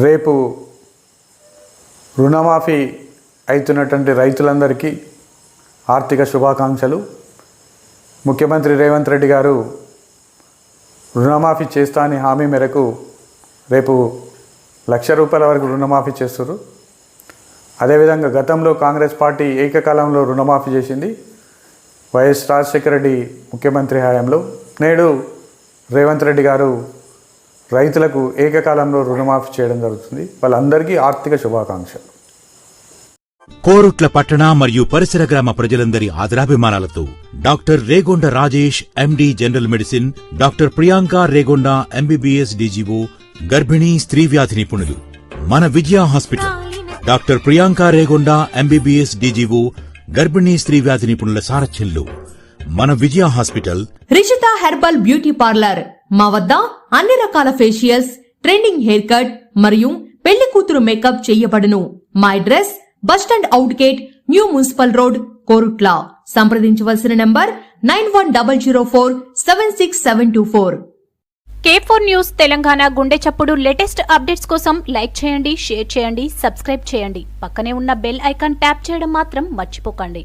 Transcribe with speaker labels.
Speaker 1: రేపు రుణమాఫీ అవుతున్నటువంటి రైతులందరికీ ఆర్థిక శుభాకాంక్షలు. ముఖ్యమంత్రి రేవంత్ రెడ్డి గారు రుణమాఫీ చేస్తా అని హామీ మేరకు రేపు లక్ష రూపాయల వరకు రుణమాఫీ చేస్తారు అదేవిధంగా గతంలో కాంగ్రెస్ పార్టీ ఏకకాలంలో రుణమాఫీ చేసింది వైఎస్ రాజశేఖర రెడ్డి ముఖ్యమంత్రి హయాంలో. నేడు రేవంత్ రెడ్డి గారు రైతులకు ఏకకాలంలో రుణమాఫీ చేయడం జరుగుతుంది. వాళ్ళందరికీ ఆర్థిక శుభాకాంక్షలు.
Speaker 2: కోరుట్ల పట్టణ మరియు పరిసర గ్రామ ప్రజలందరి ఆదరాభిమానాలతో doctor Regonda Rajesh MD general medicine doctor Priyanka Regonda MBBS DGO గర్భిణీ స్త్రీ వ్యాధి నిపుణులు. మన Vijaya hospital. Doctor Priyanka Regonda MBBS DGO గర్భిణీ స్త్రీ వ్యాధి నిపుణుల సారథ్యంలో మన Vijaya hospital.
Speaker 3: Rishitha herbal beauty parlour. మా వద్ద అన్ని రకాల ఫేషియల్స్ ట్రెండింగ్ హెయిర్ కట్ మరియు పెళ్ళి కూతురు మేకప్ చేయబడును. మా address bus stand out gate new municipal road Korutla. సంప్రదించవలసిన number nine one double zero four seven six seven two four
Speaker 4: K four news Telangana గుండె చప్పుడు లేటెస్ట్ అప్డేట్స్ కోసం like చేయండి షేర్ చేయండి సబ్స్క్రైబ్ చేయండి. పక్కనే ఉన్న బెల్ ఐకాన్ ట్యాప్ చేయడం మాత్రం మర్చిపోకండి.